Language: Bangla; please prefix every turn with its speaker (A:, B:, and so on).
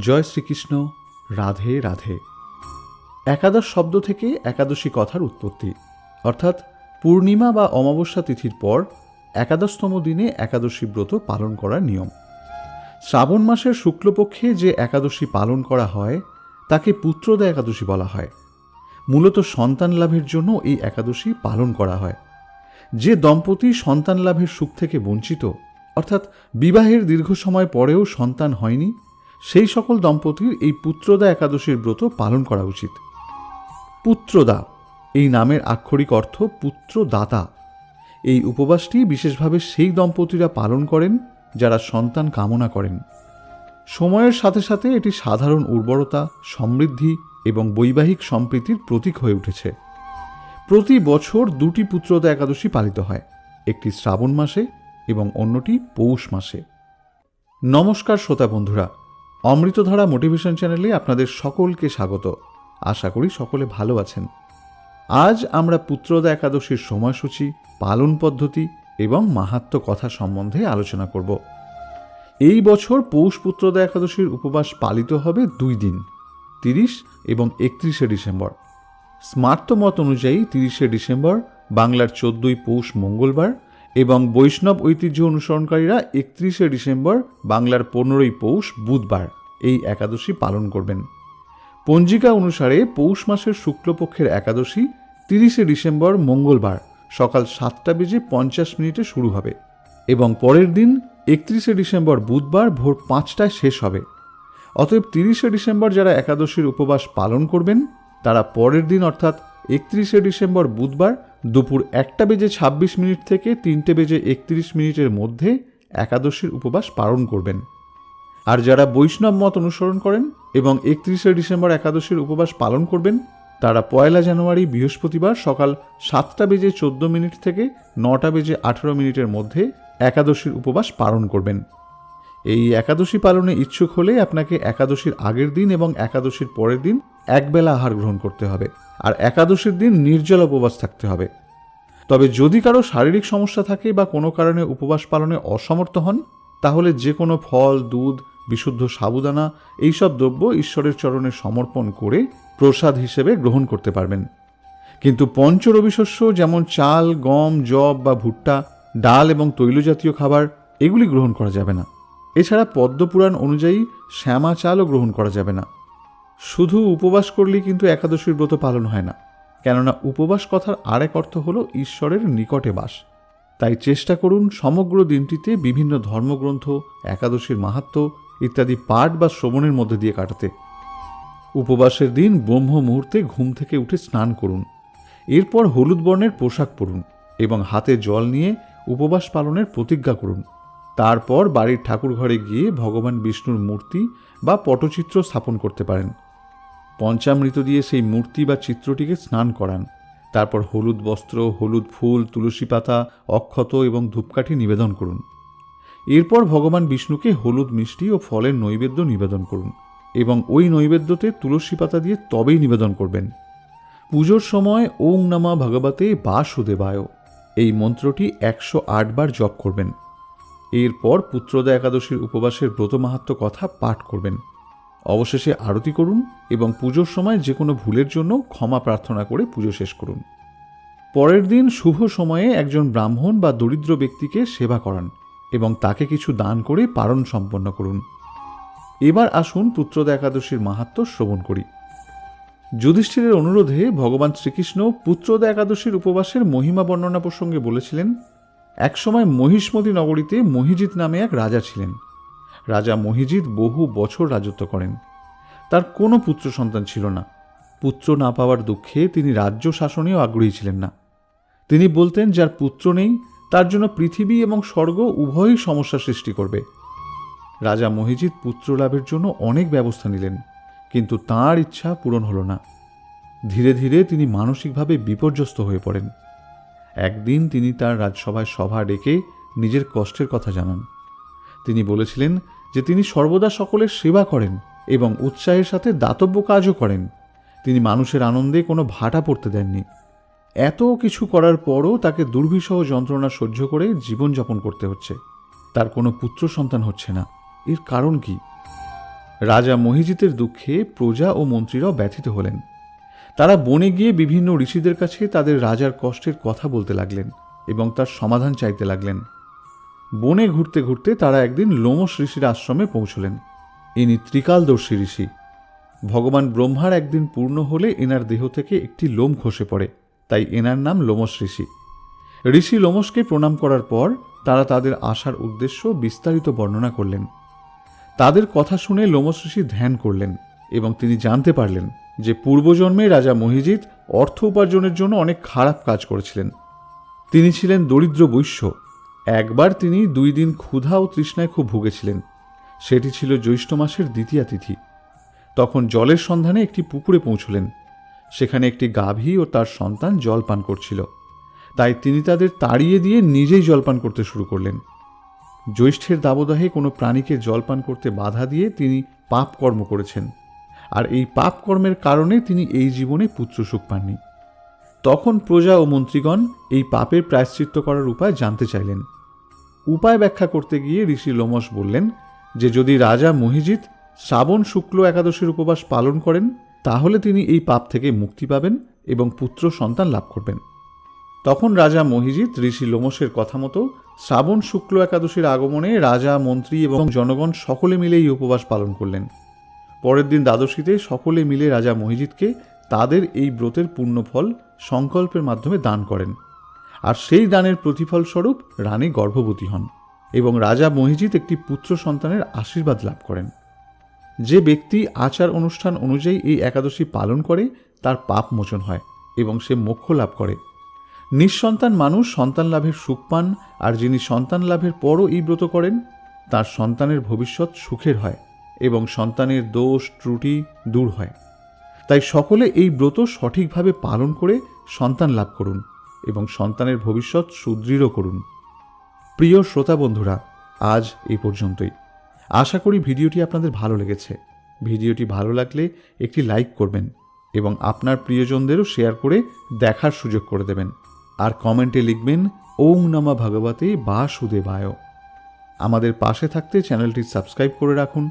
A: জয় শ্রীকৃষ্ণ, রাধে রাধে। একাদশ শব্দ থেকে একাদশী কথার উৎপত্তি। অর্থাৎ পূর্ণিমা বা অমাবস্যা তিথির পর একাদশতম দিনে একাদশী ব্রত পালন করার নিয়ম। শ্রাবণ মাসের শুক্লপক্ষে যে একাদশী পালন করা হয়, তাকে পুত্রদা একাদশী বলা হয়। মূলত সন্তান লাভের জন্য এই একাদশী পালন করা হয়। যে দম্পতি সন্তান লাভের সুখ থেকে বঞ্চিত, অর্থাৎ বিবাহের দীর্ঘ সময় পরেও সন্তান হয়নি সেই সকল দম্পতির এই পুত্রদা একাদশীর ব্রত পালন করা উচিত। পুত্রদা, এই নামের আক্ষরিক অর্থ পুত্রদাতা। এই উপবাসটি বিশেষভাবে সেই দম্পতিরা পালন করেন, যারা সন্তান কামনা করেন। সময়ের সাথে সাথে এটি সাধারণ উর্বরতা, সমৃদ্ধি এবং বৈবাহিক সম্প্রীতির প্রতীক হয়ে উঠেছে। প্রতি বছর দুটি পুত্রদা একাদশী পালিত হয়, একটি শ্রাবণ মাসে এবং অন্যটি পৌষ মাসে। নমস্কার শ্রোতা বন্ধুরা অমৃতধারা মোটিভেশন চ্যানেলে আপনাদের সকলকে স্বাগত। আশা করি সকলে ভালো আছেন। আজ আমরা পুত্রদা একাদশীর সময়সূচি, পালন পদ্ধতি এবং মাহাত্ম কথা সম্বন্ধে আলোচনা করব। এই বছর পৌষ পুত্রদা একাদশীর উপবাস পালিত হবে দুই দিন, তিরিশ এবং একত্রিশে ডিসেম্বর। স্মার্ত মত অনুযায়ী তিরিশে ডিসেম্বর বাংলার চোদ্দই পৌষ মঙ্গলবার এবং বৈষ্ণব ঐতিহ্য অনুসরণকারীরা একত্রিশে ডিসেম্বর বাংলার পনেরোই পৌষ বুধবার এই একাদশী পালন করবেন। পঞ্জিকা অনুসারে পৌষ মাসের শুক্লপক্ষের একাদশী তিরিশে ডিসেম্বর মঙ্গলবার সকাল সাতটা বেজে পঞ্চাশ মিনিটে শুরু হবে এবং পরের দিন একত্রিশে ডিসেম্বর বুধবার ভোর পাঁচটায় শেষ হবে। অতএব তিরিশে ডিসেম্বর যারা একাদশীর উপবাস পালন করবেন, তারা পরের দিন অর্থাৎ একত্রিশে ডিসেম্বর বুধবার দুপুর একটা বেজে ছাব্বিশ মিনিট থেকে তিনটে বেজে একত্রিশ মিনিটের মধ্যে একাদশীর উপবাস পালন করবেন। আর যারা বৈষ্ণব মত অনুসরণ করেন এবং একত্রিশে ডিসেম্বর একাদশীর উপবাস পালন করবেন, তারা পয়লা জানুয়ারি বৃহস্পতিবার সকাল সাতটা বেজে চোদ্দ মিনিট থেকে নটা বেজে আঠেরো মিনিটের মধ্যে একাদশীর উপবাস পালন করবেন। এই একাদশী পালনে ইচ্ছুক হলে আপনাকে একাদশীর আগের দিন এবং একাদশীর পরের দিন একবেলা আহার গ্রহণ করতে হবে। আর একাদশীর দিন নির্জল উপবাস থাকতে হবে। তবে যদি কারও শারীরিক সমস্যা থাকে বা কোনো কারণে উপবাস পালনে অসমর্থ হন, তাহলে যে কোনো ফল, দুধ, বিশুদ্ধ সাবুদানা, এইসব দ্রব্য ঈশ্বরের চরণে সমর্পণ করে প্রসাদ হিসেবে গ্রহণ করতে পারবেন। কিন্তু পঞ্চরবিশস্য যেমন চাল, গম জব বা ভুট্টা, ডাল এবং তৈলজাতীয় খাবার, এগুলি গ্রহণ করা যাবে না। এছাড়া পদ্মপুরাণ অনুযায়ী শ্যামা চালও গ্রহণ করা যাবে না। শুধু উপবাস করলেই কিন্তু একাদশীর ব্রত পালন হয় না। কেননা উপবাস কথার আরেক অর্থ হলো ঈশ্বরের নিকটে বাস। তাই চেষ্টা করুন সমগ্র দিনটিতে বিভিন্ন ধর্মগ্রন্থ, একাদশীর মাহাত্ম ইত্যাদি পাঠ বা শ্রবণের মধ্যে দিয়ে কাটাতে। উপবাসের দিন ব্রহ্ম মুহূর্তে ঘুম থেকে উঠে স্নান করুন। এরপর হলুদ বর্ণের পোশাক পরুন এবং হাতে জল নিয়ে উপবাস পালনের প্রতিজ্ঞা করুন। তারপর বাড়ির ঠাকুর ঘরে গিয়ে ভগবান বিষ্ণুর মূর্তি বা পটচিত্র স্থাপন করতে পারেন। পঞ্চামৃত দিয়ে সেই মূর্তি বা চিত্রটিকে স্নান করান। তারপর হলুদ বস্ত্র, হলুদ ফুল, তুলসী পাতা, অক্ষত এবং ধূপকাঠি নিবেদন করুন। এরপর ভগবান বিষ্ণুকে হলুদ মিষ্টি ও ফলের নৈবেদ্য নিবেদন করুন এবং ওই নৈবেদ্যতে তুলসী পাতা দিয়ে তবেই নিবেদন করবেন। পুজোর সময় ওং নামা ভগবতে বাসুদেবায়। এই মন্ত্রটি একশো বার জপ করবেন। এরপর পুত্রদা একাদশীর উপবাসের ব্রত মাহাত্ম কথা পাঠ করবেন। অবশেষে আরতি করুন এবং পুজোর সময় যে কোনো ভুলের জন্য ক্ষমা প্রার্থনা করে পুজো শেষ করুন। পরের দিন শুভ সময়ে একজন ব্রাহ্মণ বা দরিদ্র ব্যক্তিকে সেবা করান এবং তাকে কিছু দান করে পারণ সম্পন্ন করুন। এবার আসুন পুত্রদা একাদশীর মাহাত্ম শ্রবণ করি। যুধিষ্ঠিরের অনুরোধে ভগবান শ্রীকৃষ্ণ পুত্রদা একাদশীর উপবাসের মহিমা বর্ণনা প্রসঙ্গে বলেছিলেন একসময় মহিষ্মতি নগরীতে মহিজিৎ নামে এক রাজা ছিলেন। রাজা মহিজিৎ বহু বছর রাজত্ব করেন। তার কোনো পুত্র সন্তান ছিল না। পুত্র না পাওয়ার দুঃখে তিনি রাজ্য শাসনেও আগ্রহী ছিলেন না। তিনি বলতেন, যার পুত্র নেই, তার জন্য পৃথিবী এবং স্বর্গ উভয়ই সমস্যা সৃষ্টি করবে। রাজা মহিজিৎ পুত্র লাভের জন্য অনেক ব্যবস্থা নিলেন, কিন্তু তাঁর ইচ্ছা পূরণ হল না। ধীরে ধীরে তিনি মানসিকভাবে বিপর্যস্ত হয়ে পড়েন। একদিন তিনি তার রাজসভায় সভা ডেকে নিজের কষ্টের কথা জানান। তিনি বলেছিলেন যে তিনি সর্বদা সকলের সেবা করেন এবং উৎসাহের সাথে দাতব্য কাজও করেন। তিনি মানুষের আনন্দে কোনো ভাটা পড়তে দেননি। এত কিছু করার পরও তাকে দুর্বিষহ যন্ত্রণা সহ্য করে জীবনযাপন করতে হচ্ছে। তার কোনো পুত্র সন্তান হচ্ছে না। এর কারণ কি? রাজা মহিজিতের দুঃখে প্রজা ও মন্ত্রীরাও ব্যথিত হলেন। তারা বনে গিয়ে বিভিন্ন ঋষিদের কাছে তাদের রাজার কষ্টের কথা বলতে লাগলেন এবং তার সমাধান চাইতে লাগলেন। বনে ঘুরতে ঘুরতে তারা একদিন লোমস ঋষির আশ্রমে পৌঁছলেন। ইনি ত্রিকালদর্শী ঋষি। ভগবান ব্রহ্মার একদিন পূর্ণ হলে এনার দেহ থেকে একটি লোম খসে পড়ে, তাই এনার নাম লোমস ঋষি। ঋষি লোমসকে প্রণাম করার পর তারা তাদের আসার উদ্দেশ্য বিস্তারিত বর্ণনা করলেন। তাদের কথা শুনে লোমস ঋষি ধ্যান করলেন এবং তিনি জানতে পারলেন যে পূর্বজন্মে রাজা মহিজিৎ অর্থ উপার্জনের জন্য অনেক খারাপ কাজ করেছিলেন। তিনি ছিলেন দরিদ্র বৈশ্য। একবার তিনি দুই দিন ক্ষুধা ও তৃষ্ণায় খুব ভুগেছিলেন। সেটি ছিল জ্যৈষ্ঠ মাসের দ্বিতীয়া তিথি। তখন জলের সন্ধানে একটি পুকুরে পৌঁছলেন। সেখানে একটি গাভী ও তার সন্তান জল পান করছিল। তাই তিনি তাদের তাড়িয়ে দিয়ে নিজেই জলপান করতে শুরু করলেন। জ্যৈষ্ঠের দাবদাহে কোনো প্রাণীকে জলপান করতে বাধা দিয়ে তিনি পাপ কর্ম করেছেন। আর এই পাপ কর্মের কারণে তিনি এই জীবনে পুত্রসুখ পাননি। তখন প্রজা ও মন্ত্রীগণ এই পাপের প্রায়শ্চিত্ত করার উপায় জানতে চাইলেন। উপায় ব্যাখ্যা করতে গিয়ে ঋষি লোমস বললেন যে, যদি রাজা মহিজিৎ শ্রাবণ শুক্ল একাদশীর উপবাস পালন করেন, তাহলে তিনি এই পাপ থেকে মুক্তি পাবেন এবং পুত্র সন্তান লাভ করবেন। তখন রাজা মহিজিৎ ঋষি লোমসের কথা মতো শ্রাবণ শুক্ল একাদশীর আগমনে রাজা, মন্ত্রী এবং জনগণ সকলে মিলে এই উপবাস পালন করলেন। পরের দিন দ্বাদশীতে সকলে মিলে রাজা মহিজিৎকে তাদের এই ব্রতের পুণ্যফল সংকল্পের মাধ্যমে দান করেন। আর সেই দানের প্রতিফল স্বরূপ রানী গর্ভবতী হন এবং রাজা মহিজিৎ একটি পুত্র সন্তানের আশীর্বাদ লাভ করেন। যে ব্যক্তি আচার অনুষ্ঠান অনুযায়ী এই একাদশী পালন করে, তার পাপ মোচন হয় এবং সে মোক্ষ লাভ করে। নিঃসন্তান মানুষ সন্তান লাভের সুখ পান, আর যিনি সন্তান লাভের পরও এই ব্রত করেন, তার সন্তানের ভবিষ্যৎ সুখের হয়। এবং সন্তানের দোষ ত্রুটি দূর হয়। তাই সকলে এই ব্রত সঠিকভাবে পালন করে সন্তান লাভ করুন এবং সন্তানের ভবিষ্যৎ সুদৃঢ় করুন। প্রিয় শ্রোতা বন্ধুরা, আজ এই পর্যন্তই। আশা করি ভিডিওটি আপনাদের ভালো লেগেছে। ভিডিওটি ভালো লাগলে একটি লাইক করবেন এবং আপনার প্রিয়জনদেরও শেয়ার করে দেখার সুযোগ করে দেবেন। আর কমেন্টে লিখবেন ওং নমা ভগবতে বা সুদেবায় আমাদের পাশে থাকতে চ্যানেলটি সাবস্ক্রাইব করে রাখুন